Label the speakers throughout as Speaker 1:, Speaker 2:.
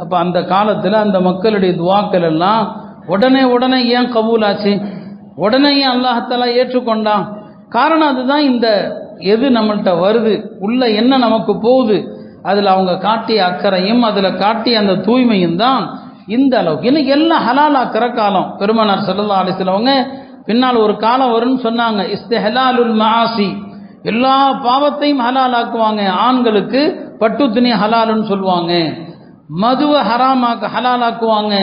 Speaker 1: அப்போ அந்த காலத்தில் அந்த மக்களுடைய துவாக்கள் எல்லாம் உடனே உடனே ஏன் கபூலாச்சு? உடனே ஏன் அல்லாஹத்தாலா ஏற்றுக்கொண்டான்? காரணம் அதுதான் இந்த எது நம்மள்கிட்ட வருது உள்ள என்ன நமக்கு போகுது அதில் அவங்க காட்டிய அக்கறையும் அதில் காட்டிய அந்த தூய்மையும் தான் இந்த அளவுக்கு. இன்னைக்கு எல்லாம் ஹலாலாக்கிற காலம். பெருமனார் செல்லல்லா அலிஸ்லவங்க பின்னால் ஒரு காலம் வரும்னு சொன்னாங்க. இஸ்தஹலாலுல் மாசி எல்லா பாவத்தையும் ஹலாலாக்குவாங்க. ஆண்களுக்கு பட்டு துணி ஹலாலுன்னு சொல்லுவாங்க. மதுவை ஹராமாக்க ஹலாலாக்குவாங்க.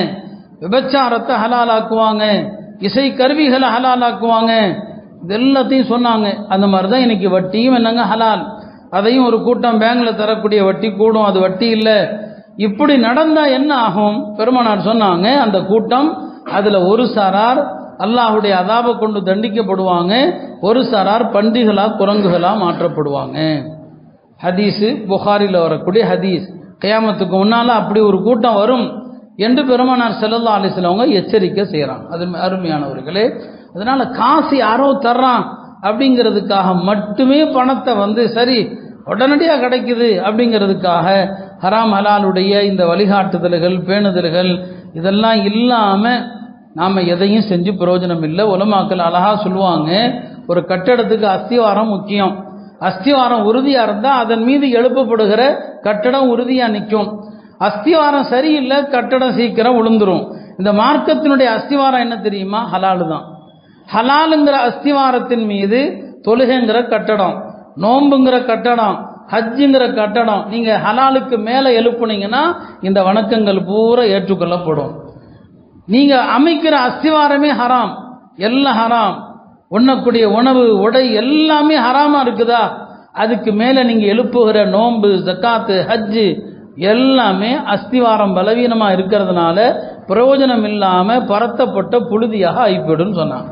Speaker 1: விபச்சாரத்தை ஹலாலாக்குவாங்க. இசை கருவிகளை ஹலாலாக்குவாங்க. இது எல்லாத்தையும் சொன்னாங்க. அந்த மாதிரி தான் இன்னைக்கு வட்டியும் என்னங்க ஹலால். அதையும் ஒரு கூட்டம் பேங்கில் தரக்கூடிய வட்டி கூடும். அது வட்டி இல்லை. இப்படி நடந்தா என்ன ஆகும்? பெருமானார் சொன்னாங்க அந்த கூட்டம் அதுல ஒரு சாரார் அல்லாஹுடைய அதாபை கொண்டு தண்டிக்கப்படுவாங்க. ஒரு சாரார் பண்டிகளாக குரங்குகளா மாற்றப்படுவாங்க. ஹதீஸு புகாரில் வரக்கூடிய ஹதீஸ். கயாமத்துக்கு முன்னால் அப்படி ஒரு கூட்டம் வரும் என்று பெருமானார் செல்லல்லா அலிஸ்லவங்க எச்சரிக்கை செய்கிறான் அது அருமையானவர்களே அதனால் காசு யாரோ தர்றான் அப்படிங்கிறதுக்காக மட்டுமே பணத்தை வந்து சரி உடனடியாக கிடைக்குது அப்படிங்கிறதுக்காக ஹராம் ஹலாலுடைய இந்த வழிகாட்டுதல்கள் பேணுதல்கள் இதெல்லாம் இல்லாமல் நாம் எதையும் செஞ்சு பிரயோஜனம் இல்லை. உலமாக்கள் அழகாக சொல்லுவாங்க ஒரு கட்டடத்துக்கு அஸ்திவாரம் முக்கியம். அஸ்திவாரம் உறுதியாக இருந்தால் அதன் மீது எழுப்பப்படுகிற கட்டடம் உறுதியாக நிற்கும். அஸ்திவாரம் சரியில்லை கட்டடம் சீக்கிரம் விழுந்துரும் இந்த மார்க்கத்தினுடைய அஸ்திவாரம் என்ன தெரியுமா? ஹலாலு தான் ஹலாலுங்கிற அஸ்திவாரத்தின் மீது தொழுகைங்கிற கட்டடம் நோம்புங்கிற கட்டடம் ஹஜ்ஜுங்கிற கட்டடம் நீங்கள் ஹலாலுக்கு மேலே எழுப்புனீங்கன்னா இந்த வணக்கங்கள் பூரா ஏற்றுக்கொள்ளப்படும். நீங்கள் அமைக்கிற அஸ்திவாரமே ஹராம் எல்லாம் ஹராம். உண்ணக்கூடிய உணவு உடை எல்லாமே ஹராமா இருக்குதா? அதுக்கு மேல நீங்க எழுப்புகிற நோன்பு ஜக்காத்து ஹஜ்ஜு எல்லாமே அஸ்திவாரம் பலவீனமா இருக்கிறதுனால பிரயோஜனம் இல்லாம பரத்தப்பட்ட புழுதியாக ஆகிப்படும் சொன்னாங்க.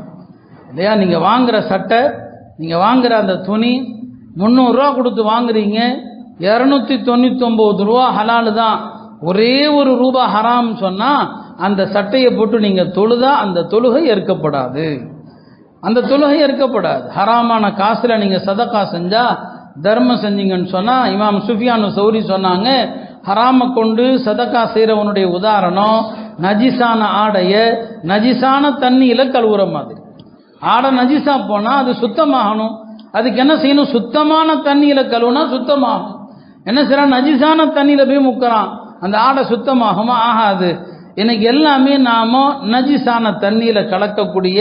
Speaker 1: இல்லையா? நீங்க வாங்குற சட்டை நீங்க வாங்குற அந்த துணி முந்நூறுரூவா கொடுத்து வாங்குறீங்க இரநூத்தி தொண்ணூத்தி ஒன்பது ரூபா ஹலாலு தான் ஒரே ஒரு ரூபா ஹராம் சொன்னா அந்த சட்டையை போட்டு நீங்க தொழுதா அந்த தொழுகை ஏற்கப்படாது. அந்த தொழுகை ஏற்கப்படாது ஹராமான காசில் நீங்கள் சதக்கா செஞ்சா தர்மம் செஞ்சீங்கன்னு சொன்னால் இமாம் சுஃபியானு சௌரி சொன்னாங்க ஹராம கொண்டு சதக்கா செய்கிறவனுடைய உதாரணம் நஜிசான ஆடையை நஜிசான தண்ணியில் கழுவுற மாதிரி. ஆடை நஜிசா போனால் அது சுத்தமாகணும். அதுக்கு என்ன செய்யணும்? சுத்தமான தண்ணியில் கழுவுனா சுத்தமாகும். என்ன செய்யறான்? நஜிசான தண்ணியில் போய் முக்கிறான். அந்த ஆடை சுத்தமாகுமா? ஆகாது. இன்னைக்கு எல்லாமே நாம நஜிசான தண்ணியில் கலக்கக்கூடிய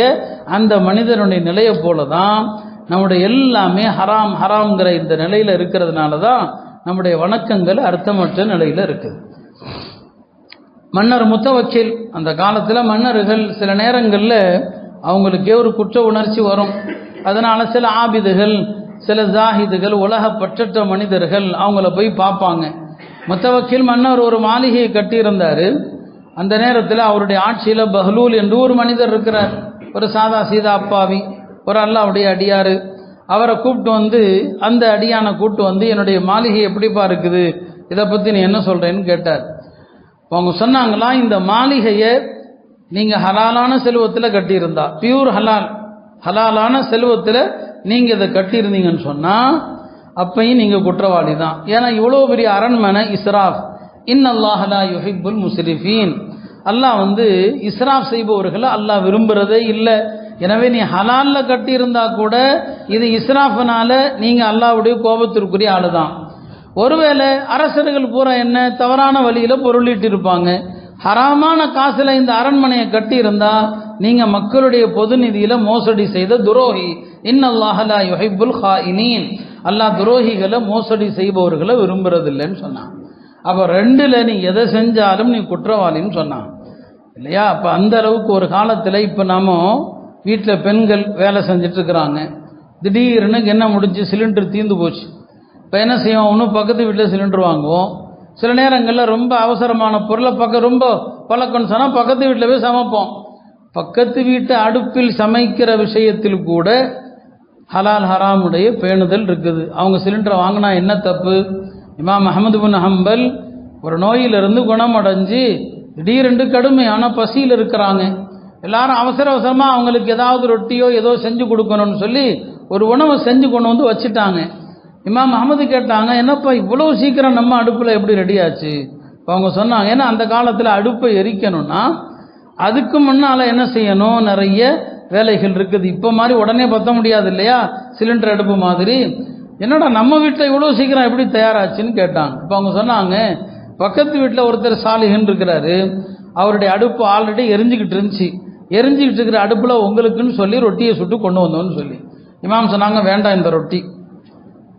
Speaker 1: அந்த மனிதனுடைய நிலையை போல தான் நம்முடைய எல்லாமே ஹராம் ஹராம்ங்கிற இந்த நிலையில் இருக்கிறதுனால தான் நம்முடைய வணக்கங்கள் அர்த்தமற்ற நிலையில் இருக்குது மன்னர் முத்தவக்கில் அந்த காலத்தில் மன்னர்கள் சில நேரங்களில் அவங்களுக்கே ஒரு குற்ற உணர்ச்சி வரும். அதனால் சில ஆபிதுகள் சில ஜாஹிதுகள் உலக பற்றற்ற மனிதர்கள் அவங்கள போய் பார்ப்பாங்க. முத்தவக்கில் மன்னர் ஒரு மாளிகையை கட்டியிருந்தார். அந்த நேரத்தில் அவருடைய ஆட்சியில் பஹ்லூல் என்று ஒரு மனிதர் இருக்கிறார். ஒரு சாதா சீதா அப்பாவி ஒரு அல்லாவுடைய அடியார். அவரை கூப்பிட்டு வந்து அந்த அடியானை கூப்பிட்டு வந்து என்னுடைய மாளிகை எப்படிப்பா இருக்குது? இதை பற்றி நீ என்ன சொல்கிறேன்னு கேட்டார். அவங்க சொன்னாங்களா இந்த மாளிகையை நீங்கள் ஹலாலான செல்வத்தில் கட்டியிருந்தா பியூர் ஹலால் ஹலாலான செல்வத்தில் நீங்கள் இதை கட்டியிருந்தீங்கன்னு சொன்னால் அப்பையும் நீங்கள் குற்றவாளி தான். ஏன்னா இவ்வளோ பெரிய அரண்மனை இஸ்ராஃப். இன் அல்லாஹலா யுஹிபுல் முஸ்ரிஃபீன் அல்லாஹ் வந்து இஸ்ராஃப் செய்பவர்களை அல்லாஹ் விரும்புகிறதே இல்லை. எனவே நீ ஹலாலில் கட்டியிருந்தா கூட இது இஸ்ராஃபினால் நீங்கள் அல்லாவுடைய கோபத்திற்குரிய ஆள் தான் ஒருவேளை அரசர்கள் பூரா என்ன தவறான வழியில் பொருளிட்டு இருப்பாங்க. ஹராமான காசில் இந்த அரண்மனையை கட்டியிருந்தா நீங்கள் மக்களுடைய பொதுநிதியில் மோசடி செய்த துரோகி. இன்னல்லாஹலா யுஹைபுல் ஹாயினீன். அல்லாஹ் துரோகிகளை மோசடி செய்பவர்களை விரும்புறதில்லைன்னு சொன்னான். அப்போ ரெண்டில் நீ எதை செஞ்சாலும் நீ குற்றவாளின்னு சொன்னான். இல்லையா? அப்போ அந்த அளவுக்கு ஒரு காலத்தில் இப்போ நாம வீட்டில் பெண்கள் வேலை செஞ்சுட்டு இருக்கிறாங்க. திடீர்னு என்ன முடிஞ்சு சிலிண்டர் தீர்ந்து போச்சு. இப்போ என்ன செய்வோம்? ஒன்று பக்கத்து வீட்டில் சிலிண்டர் வாங்குவோம். சில நேரங்களில் ரொம்ப அவசரமான பொருளை பக்கம் ரொம்ப பழக்கம்னு சொன்னால் பக்கத்து வீட்டில் போய் சமைப்போம். பக்கத்து வீட்டு அடுப்பில் சமைக்கிற விஷயத்தில் கூட ஹலால் ஹராமுடைய பேணுதல் இருக்குது. அவங்க சிலிண்டரை வாங்கினா என்ன தப்பு? இமாம் அஹமது பின் ஹம்பல் ஒரு நோயிலிருந்து குணமடைஞ்சு திடீரென்று கடுமையான பசியில் இருக்கிறாங்க. எல்லாரும் அவசர அவசரமாக அவங்களுக்கு ஏதாவது ரொட்டியோ ஏதோ செஞ்சு கொடுக்கணும்னு சொல்லி ஒரு உணவை செஞ்சு கொண்டு வந்து வச்சுட்டாங்க. இமாம் அகமது கேட்டாங்க என்னப்பா இவ்வளோ சீக்கிரம் நம்ம அடுப்பில் எப்படி ரெடி ஆச்சு? இப்போ அவங்க சொன்னாங்க ஏன்னா அந்த காலத்தில் அடுப்பை எரிக்கணும்னா அதுக்கு முன்னால் என்ன செய்யணும்? நிறைய வேலைகள் இருக்குது. இப்போ மாதிரி உடனே பற்ற முடியாது இல்லையா? சிலிண்டர் அடுப்பு மாதிரி. என்னடா நம்ம வீட்டில் இவ்வளோ சீக்கிரம் எப்படி தயாராச்சுன்னு கேட்டாங்க. இப்போ அவங்க சொன்னாங்க பக்கத்து வீட்டில் ஒருத்தர் சாலிகன் இருக்கிறாரு. அவருடைய அடுப்பு ஆல்ரெடி எரிஞ்சுக்கிட்டு இருந்துச்சு. எரிஞ்சுக்கிட்டு இருக்கிற அடுப்பில் உங்களுக்குன்னு சொல்லி ரொட்டியை சுட்டு கொண்டு வந்தோம்னு சொல்லி. இமாம் சொன்னாங்க வேண்டாம் இந்த ரொட்டி.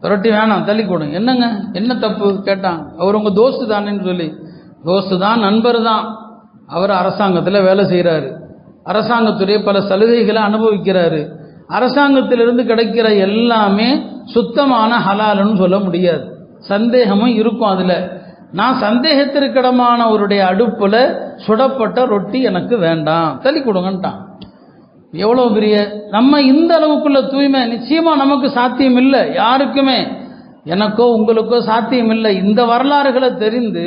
Speaker 1: ரொட்டி வேணாம் தள்ளி கொடுங்க என்னங்க? என்ன தப்பு? கேட்டான் அவர் உங்கள் தோஸ்து தானேன்னு சொல்லி. தோஸ்து தான் நண்பர் தான். அவர் அரசாங்கத்தில் வேலை செய்கிறாரு அரசாங்கத்துடைய பல சலுகைகளை அனுபவிக்கிறாரு. அரசாங்கத்திலிருந்து கிடைக்கிற எல்லாமே சுத்தமான ஹலாலுன்னு சொல்ல முடியாது. சந்தேகமும் இருக்கும் அதில். நான் சந்தேகத்திற்கிடமானவருடைய அடுப்பில் சுடப்பட்ட ரொட்டி எனக்கு வேண்டாம். தள்ளி கொடுங்கன்ட்டான். எவ்வளோ பெரிய நம்ம இந்த அளவுக்குள்ள தூய்மை நிச்சயமாக நமக்கு சாத்தியம் இல்லை. யாருக்குமே எனக்கோ உங்களுக்கோ சாத்தியம் இல்லை. இந்த வரலாறுகளை தெரிந்து